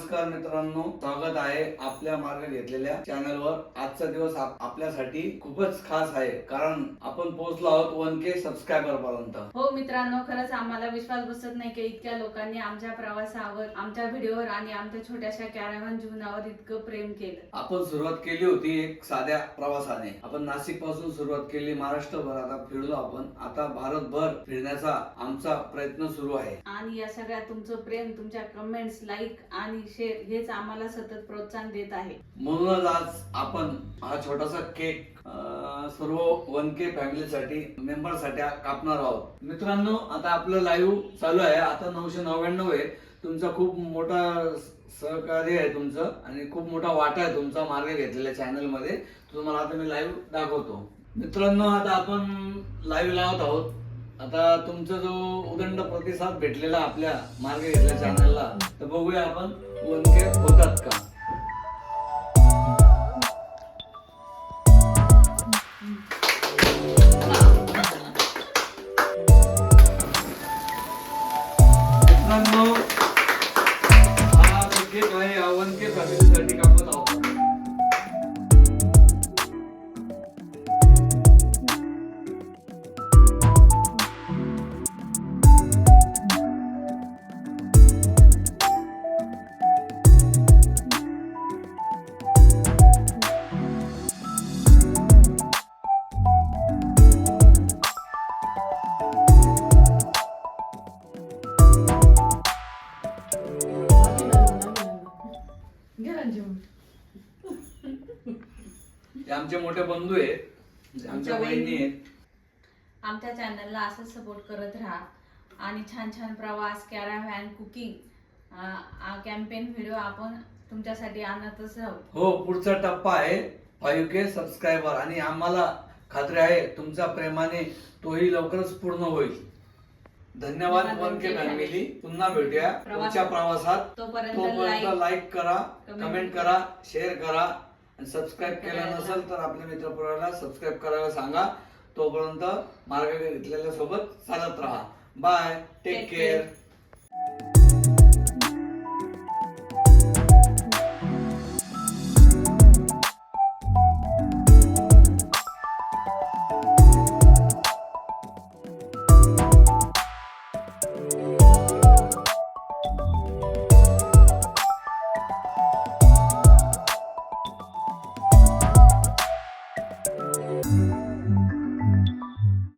नमस्कार मित्रांनो स्वागत आहे आपल्या मार्ग घेतलेल्या चॅनलवर आजचा दिवस आप- आपल्यासाठी खूपच खास आहे कारण आपण पोहोचलो आहोत वन के सबस्क्रायबर पर्यंत. हो मित्रांनो खरंच आम्हाला विश्वास बसत नाही की इतक्या लोकांनी आमच्या प्रवासावर आमच्या व्हिडिओवर आणि आमच्या छोट्याशा कॅराव्हन जीवनावर इतकं प्रेम केलं. आपण सुरुवात केली होती एक साध्या प्रवासाने. आपण नाशिकपासून सुरुवात केली महाराष्ट्रभर आता फिरलो आपण. आता भारतभर फिरण्याचा आमचा प्रयत्न सुरू आहे. आणि या सगळ्या तुमचं प्रेम तुमच्या कमेंट्स लाईक आणि शेअर हेच आम्हाला सतत प्रोत्साहन देत आहे. म्हणूनच आज आपण हा छोटासा केक सर्व वन के फॅमिलीसाठी मेंबरसाठी कापणार आहोत. मित्रांनो आता आपलं लाईव्ह चालू आहे. आता नऊशे नव्याण्णव आहे. तुमचा खूप मोठा सहकार्य आहे तुमचं आणि खूप मोठा वाटा आहे तुमचा मार्ग घेतलेल्या चॅनलमध्ये. तुम्हाला आता मी लाईव्ह दाखवतो. मित्रांनो आता आपण लाईव्ह लावत आहोत. आता तुमचा जो उदंड प्रतिसाद भेटलेला आपल्या मार्ग घेतल्या चॅनलला तर बघूया आपण वन के होतात का? मित्रांनो हे आमचे मोठे बंधू आहेत. आमच्या बहिणी आहेत. आमच्या चॅनलला असंच सपोर्ट करत राहा. आणि छान छान प्रवास कॅराव्हॅन कुकिंग कॅम्पेन व्हिडिओ आपण तुमच्यासाठी आणतच राहू. हो पुढचा टप्पा आहे. फाईव्ह के सबस्क्रायबर आणि आम्हाला खात्री आहे तुमच्या प्रेमाने तोही लवकरच पूर्ण होईल. धन्यवाद वन के फॅमिली पुन्हा भेटूया. पुढच्या प्रवासात. तोपर्यंत लाईक करा कमेंट करा. शेअर करा आणि सबस्क्राईब केलं नसेल तर आपल्या मित्रपुराला सबस्क्राईब करायला सांगा. तोपर्यंत मार्गाकडे घेतलेल्या सोबत चालत राहा. Bye take care